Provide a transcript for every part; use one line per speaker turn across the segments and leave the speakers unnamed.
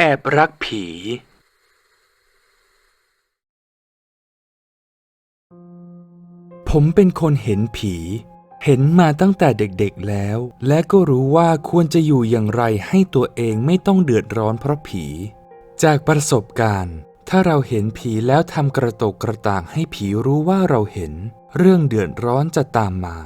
แอบรักผี ผมเป็นคนเห็นผี เห็นมาตั้งแต่เด็กๆแล้ว และก็รู้ว่าควรจะอยู่อย่างไรให้ตัวเองไม่ต้องเดือดร้อนเพราะผี จากประสบการณ์ ถ้าเราเห็นผีแล้วทำกระตกกระต่ากให้ผีรู้ว่าเราเห็น เรื่องเดือดร้อนจะตามมา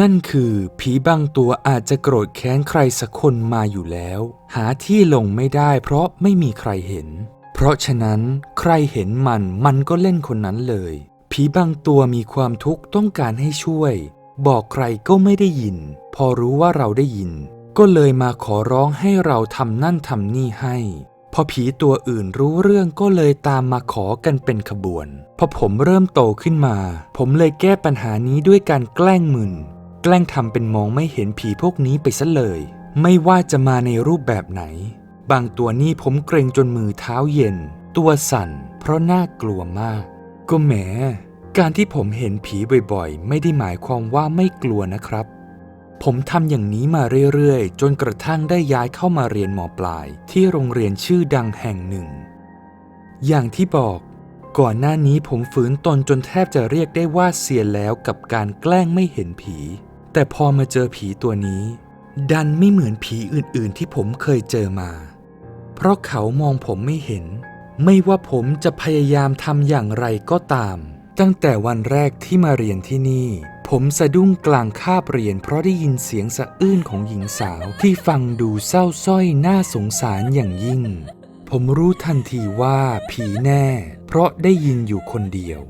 นั่นคือผีบางตัวอาจจะโกรธแค้นใครสักคนมาอยู่แล้ว หาที่ลงไม่ได้เพราะไม่มีใครเห็น เพราะฉะนั้นใครเห็นมันมันก็เล่นคนนั้นเลย ผีบางตัวมีความทุกข์ต้องการให้ช่วย บอกใครก็ไม่ได้ยิน พอรู้ว่าเราได้ยิน ก็เลยมาขอร้องให้เราทำนั่นทำนี่ให้ พอผีตัวอื่นรู้เรื่องก็เลยตามมาขอกันเป็นขบวน พอผมเริ่มโตขึ้นมา ผมเลยแก้ปัญหานี้ด้วยการแกล้งมึน แกล้งทำเป็นมองไม่เห็นผีพวกนี้ไปซะเลย ไม่ว่าจะมาในรูปแบบไหน บางตัวนี่ผมเกรงจนมือเท้าเย็น ตัวสั่น เพราะน่ากลัวมาก ก็แหม การที่ผมเห็นผีบ่อยๆ ไม่ได้หมายความว่าไม่กลัวนะครับ ผมทำอย่างนี้มาเรื่อยๆ จนกระทั่งได้ย้ายเข้ามาเรียนหมอปลาย ที่โรงเรียนชื่อดังแห่งหนึ่ง อย่างที่บอก ก่อนหน้านี้ผมฝืนตนจนแทบจะเรียกได้ว่าเสียแล้วกับการแกล้งไม่เห็นผี แต่พอมาเจอผีตัวนี้ ดันไม่เหมือนผีอื่นๆ ที่ผมเคยเจอมา เพราะเขามองผมไม่เห็น ไม่ว่าผมจะพยายามทำอย่างไรก็ตาม ตั้งแต่วันแรกที่มาเรียนที่นี่ ผมสะดุ้งกลางคาบเรียน เพราะได้ยินเสียงสะอื้นของหญิงสาวที่ฟังดูเศร้าสร้อยน่าสงสารอย่างยิ่ง ผมรู้ทันทีว่าผีแน่ เพราะได้ยินอยู่คนเดียว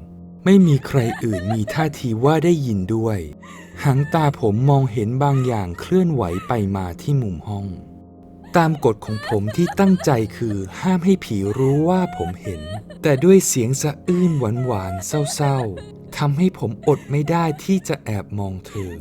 ไม่มีใครอื่นมีท่าทีว่าได้ยินด้วย หางตาผมมองเห็นบางอย่างเคลื่อนไหวไปมาที่มุมห้อง ตามกฎของผมที่ตั้งใจคือห้ามให้ผีรู้ว่าผมเห็น แต่ด้วยเสียงสะอื้นหวานหวานๆเศร้าๆ ทำให้ผมอดไม่ได้ที่จะแอบมองเธอ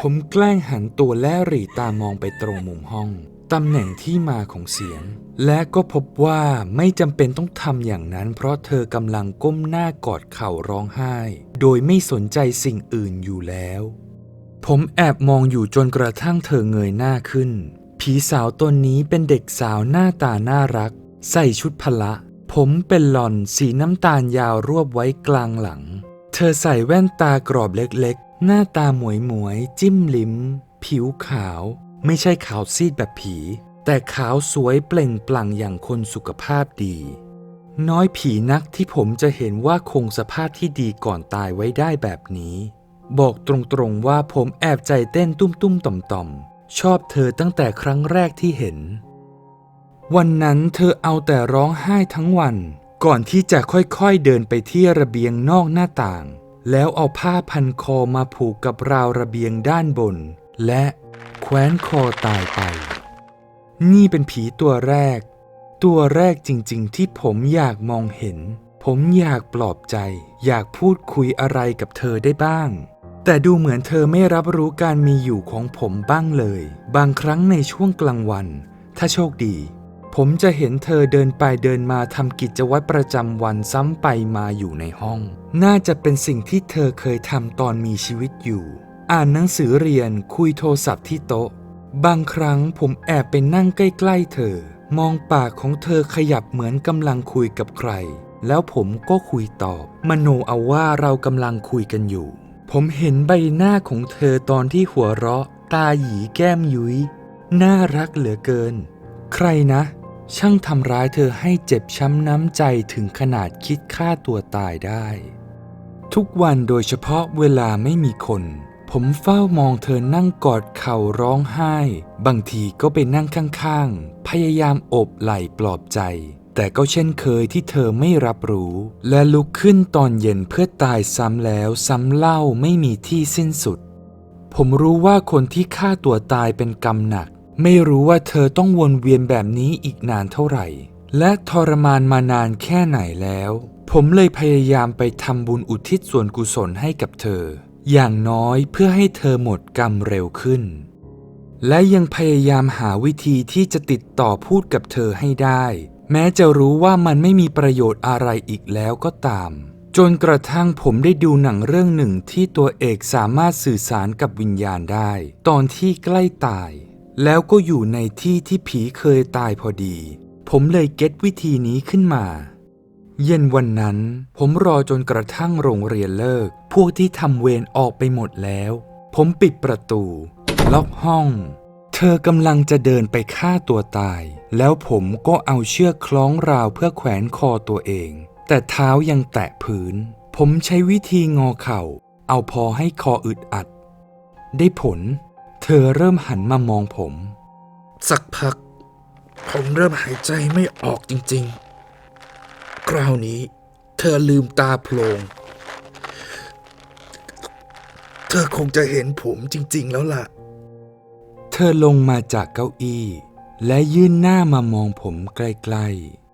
ผมแกล้งหันตัวและหรีตามองไปตรงมุมห้อง ตำแหน่งที่มาของเสียง และก็พบว่าไม่จำเป็นต้องทำอย่างนั้น เพราะเธอกำลังก้มหน้ากอดเข่าร้องไห้ โดยไม่สนใจสิ่งอื่นอยู่แล้ว ผมแอบมองอยู่จนกระทั่งเธอเงยหน้าขึ้น ผีสาวตนนี้เป็นเด็กสาวหน้าตาน่ารัก ใส่ชุดพละ ผมเป็นหล่อนสีน้ำตาลยาวรวบไว้กลางหลัง เธอใส่แว่นตากรอบเล็กๆ หน้าตาหมวยหมวยๆจิ้มลิ้ม ผิวขาว ไม่ใช่ขาวซีดแบบผี แต่ขาวสวยเปล่งปลั่งอย่างคนสุขภาพดี น้อยผีนักที่ผมจะเห็นว่าคงสภาพที่ดีก่อนตายไว้ได้แบบนี้ บอกตรงๆว่าผมแอบใจเต้นตุ้มๆต่อมๆ ชอบเธอตั้งแต่ครั้งแรกที่เห็น วันนั้นเธอเอาแต่ร้องไห้ทั้งวัน ก่อนที่จะค่อยๆเดินไปที่ระเบียงนอกหน้าต่าง แล้วเอาผ้าพันคอมาผูกกับราวระเบียงด้านบน และแขวนคอตายไป นี่เป็นผีตัวแรก ตัวแรกจริงๆ ที่ผมอยากมองเห็น ผมอยากปลอบใจ อยากพูดคุยอะไรกับเธอได้บ้าง แต่ดูเหมือนเธอไม่รับรู้การมีอยู่ของผมบ้างเลย บางครั้งในช่วงกลางวัน ถ้าโชคดี ผมจะเห็นเธอเดินไปเดินมาทำกิจวัตรประจำวันซ้ำไปมาอยู่ในห้อง น่าจะเป็นสิ่งที่เธอเคยทำตอนมีชีวิตอยู่ อ่านหนังสือเรียนคุยโทรศัพท์ที่โต๊ะ บางครั้งผมแอบไปนั่งใกล้ๆเธอ มองปากของเธอขยับเหมือนกำลังคุยกับใคร แล้วผมก็คุยตอบ มโนเอาว่าเรากำลังคุยกันอยู่ ผมเห็นใบหน้าของเธอตอนที่หัวเราะ ตาหยีแก้มยุย้ยน่ารักเหลือเกิน ใครนะ ช่างทำร้ายเธอให้เจ็บช้ำน้ำใจถึงขนาดคิดฆ่าตัวตายได้ ทุกวันโดยเฉพาะเวลาไม่มีคน ผมเฝ้ามองเธอนั่งกอดเข่าร้องไห้ บางทีก็ไปนั่งข้างๆ พยายามโอบไหล่ปลอบใจ แต่ก็เช่นเคยที่เธอไม่รับรู้ และลุกขึ้นตอนเย็นเพื่อตายซ้ำแล้วซ้ำเล่าไม่มีที่สิ้นสุด ผมรู้ว่าคนที่ฆ่าตัวตายเป็นกรรมหนัก ไม่รู้ว่าเธอต้องวนเวียนแบบนี้อีกนานเท่าไหร่ และทรมานมานานแค่ไหนแล้ว ผมเลยพยายามไปทำบุญอุทิศส่วนกุศลให้กับเธอ อย่างน้อยเพื่อให้เธอหมดกรรมเร็วขึ้น และยังพยายามหาวิธีที่จะติดต่อพูดกับเธอให้ได้ แม้จะรู้ว่ามันไม่มีประโยชน์อะไรอีกแล้วก็ตาม จนกระทั่งผมได้ดูหนังเรื่องหนึ่งที่ตัวเอกสามารถสื่อสารกับวิญญาณได้ ตอนที่ใกล้ตาย แล้วก็อยู่ในที่ที่ผีเคยตายพอดี ผมเลยเก็ตวิธีนี้ขึ้นมา เย็นวันนั้น ผมรอจนกระทั่งโรงเรียนเลิก พวกที่ทำเวรออกไปหมดแล้ว ผมปิดประตู ล็อกห้อง เธอกำลังจะเดินไปฆ่าตัวตาย แล้วผมก็เอาเชือกคล้องราวเพื่อแขวนคอตัวเอง แต่เท้ายังแตะพื้น ผมใช้วิธีงอเข่า เอาพอให้คออึดอัด ได้ผล อเริ่มหันมามองผม
สักพัก ผมเริ่มหายใจไม่ออกจริงๆ คราวนี้ เธอลืมตาโพลง เธอคงจะเห็นผมจริง ๆ แล้วล่ะ
เธอลงมาจากเก้าอี้ และยื่นหน้ามามองผมใกล้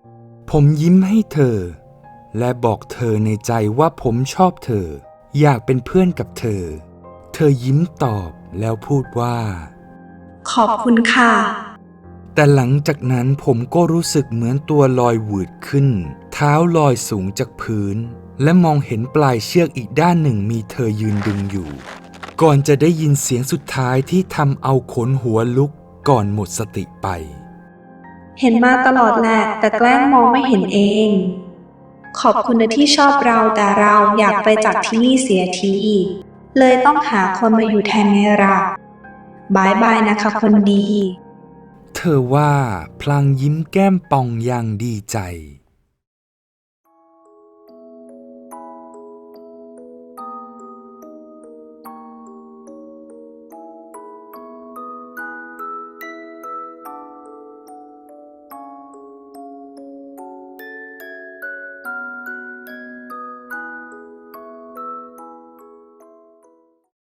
ๆ ผมยิ้มให้เธอ และบอกเธอในใจว่าผมชอบเธอ อยากเป็นเพื่อนกับเธอ เธอยิ้มตอบแล้วพูดว่า
ขอบคุณค่ะ
แต่หลังจากนั้นผมก็รู้สึกเหมือนตัวลอยหวืดขึ้น เท้าลอยสูงจากพื้น และมองเห็นปลายเชือกอีกด้านหนึ่งมีเธอยืนดึงอยู่ ก่อนจะได้ยินเสียงสุดท้ายที่ทำเอาขนหัวลุกก่อนหมดสติไป
เห็นมาตลอดแหละแต่แกล้งมองไม่เห็นเอง ขอบคุณนะที่ชอบเราแต่เราอยากไปจากที่นี่เสียที เลยต้องหาคนมาอยู่แทนไงล่ะบายบายนะคะคนดี
เธอว่าพลางยิ้มแก้มป่องอย่างดีใจ